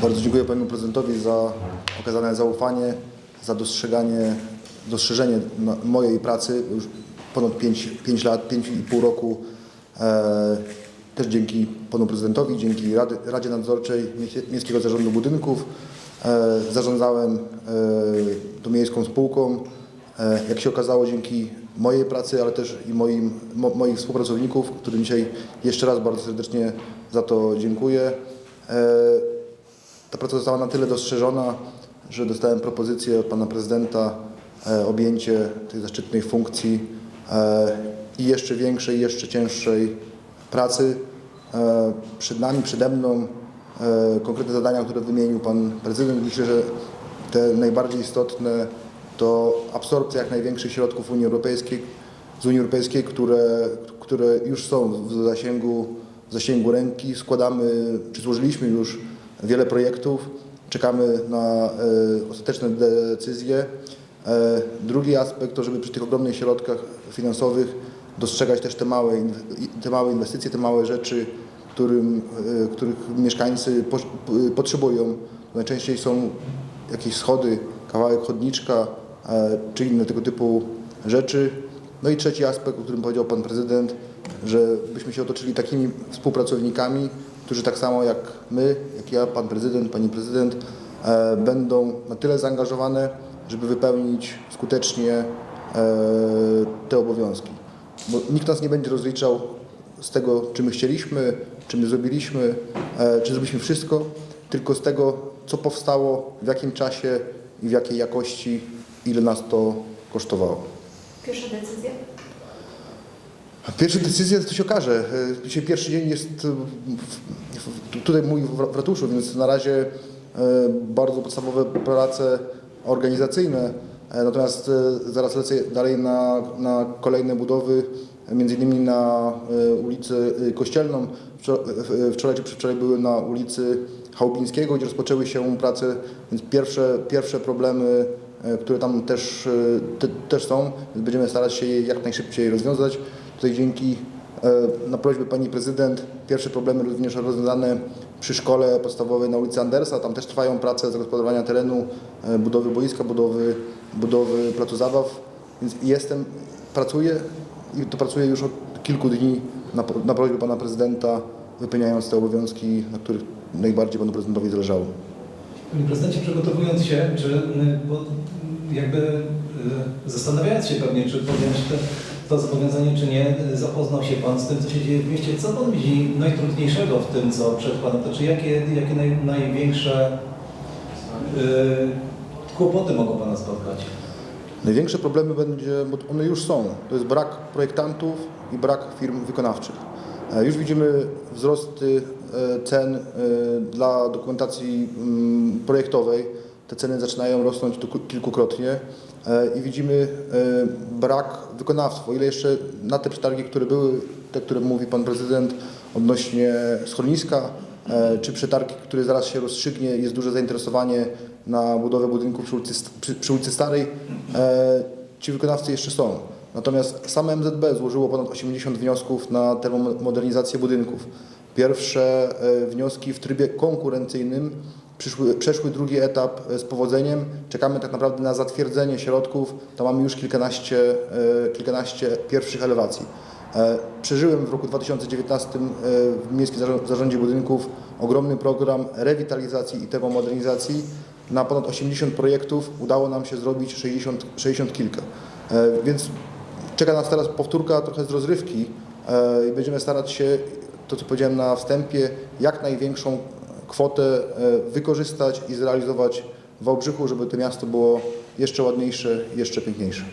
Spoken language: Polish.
Bardzo dziękuję panu prezydentowi za okazane zaufanie, za dostrzeganie, dostrzeżenie mojej pracy już ponad 5, 5 lat, 5,5 roku. E, też dzięki panu prezydentowi, dzięki Rady, Radzie Nadzorczej Miejskiego Zarządu Budynków e, zarządzałem e, tą miejską spółką. E, jak się okazało, dzięki mojej pracy, ale też i moim, mo, moich współpracowników, którym dzisiaj jeszcze raz bardzo serdecznie za to dziękuję. E, ta praca została na tyle dostrzeżona, że dostałem propozycję od pana prezydenta e, objęcie tej zaszczytnej funkcji e, i jeszcze większej, jeszcze cięższej pracy. E, przed nami, przede mną konkretne zadania, które wymienił pan prezydent. Myślę, że te najbardziej istotne to absorpcja jak największych środków Unii Europejskiej, z Unii Europejskiej, które, które już są w zasięgu, w zasięgu ręki. Składamy, czy złożyliśmy już wiele projektów. Czekamy na e, ostateczne decyzje. E, drugi aspekt to, żeby przy tych ogromnych środkach finansowych dostrzegać też te małe, te małe inwestycje, te małe rzeczy, którym, e, których mieszkańcy potrzebują. Najczęściej są jakieś schody, kawałek chodniczka czy inne tego typu rzeczy. No i trzeci aspekt, o którym powiedział Pan Prezydent, że byśmy się otoczyli takimi współpracownikami, którzy tak samo jak my, jak ja, Pan Prezydent, Pani Prezydent, e, będą na tyle zaangażowane, żeby wypełnić skutecznie e, te obowiązki. Bo nikt nas nie będzie rozliczał z tego, czy my chcieliśmy, czy my zrobiliśmy, e, czy zrobiliśmy wszystko, tylko z tego, co powstało, w jakim czasie i w jakiej jakości, ile nas to kosztowało. Pierwsza decyzja? Pierwsze decyzje to się okaże. E, Dzisiaj pierwszy dzień jest e, tutaj mój w ratuszu, więc na razie e, bardzo podstawowe prace organizacyjne. Natomiast zaraz lecę dalej na, na kolejne budowy, między innymi na ulicy Kościelną. Wczor- Wczoraj czy przedwczoraj były na ulicy Chałubińskiego, gdzie rozpoczęły się prace, więc pierwsze, pierwsze problemy które tam też, te, też są, będziemy starać się je jak najszybciej rozwiązać. Tutaj dzięki e, na prośbę Pani Prezydent pierwsze problemy również rozwiązane przy szkole podstawowej na ulicy Andersa. Tam też trwają prace zagospodarowania terenu, e, budowy boiska, budowy, budowy placu zabaw. Więc jestem, pracuję i to pracuję już od kilku dni na, na prośbę Pana Prezydenta, wypełniając te obowiązki, na których najbardziej Panu Prezydentowi zależało. Panie prezydencie, przygotowując się, czy jakby y, zastanawiając się pewnie, czy podjąć te, to zobowiązanie, czy nie, y, zapoznał się Pan z tym, co się dzieje w mieście. Co Pan widzi najtrudniejszego w tym, co przed Panem? To czy jakie, jakie naj, największe y, kłopoty mogą Pana spotkać? Największe problemy będzie, bo one już są, to jest brak projektantów i brak firm wykonawczych. E, Już widzimy wzrosty e, cen e, dla dokumentacji mm, projektowej. Te ceny zaczynają rosnąć tu kilkukrotnie e, i widzimy e, brak wykonawstwa. O ile jeszcze na te przetargi, które były, te, które mówi Pan Prezydent odnośnie schroniska, e, czy przetargi, które zaraz się rozstrzygnie, jest duże zainteresowanie na budowę budynków przy ulicy, przy, ulicy Starej, ci wykonawcy jeszcze są. Natomiast same MZB złożyło ponad 80 wniosków na termomodernizację budynków. Pierwsze wnioski w trybie konkurencyjnym przyszły, przeszły drugi etap e, z powodzeniem. Czekamy tak naprawdę na zatwierdzenie środków. To mamy już kilkanaście, e, kilkanaście pierwszych elewacji. E, Przeżyłem w roku 2019 e, w Miejskim Zarząd- Zarządzie Budynków ogromny program rewitalizacji i termomodernizacji. Na ponad 80 projektów udało nam się zrobić 60, 60 kilka. Więc czeka nas teraz powtórka trochę z rozrywki i będziemy starać się, to co powiedziałem na wstępie, jak największą kwotę e, wykorzystać i zrealizować w Wałbrzychu, żeby to miasto było jeszcze ładniejsze, jeszcze piękniejsze.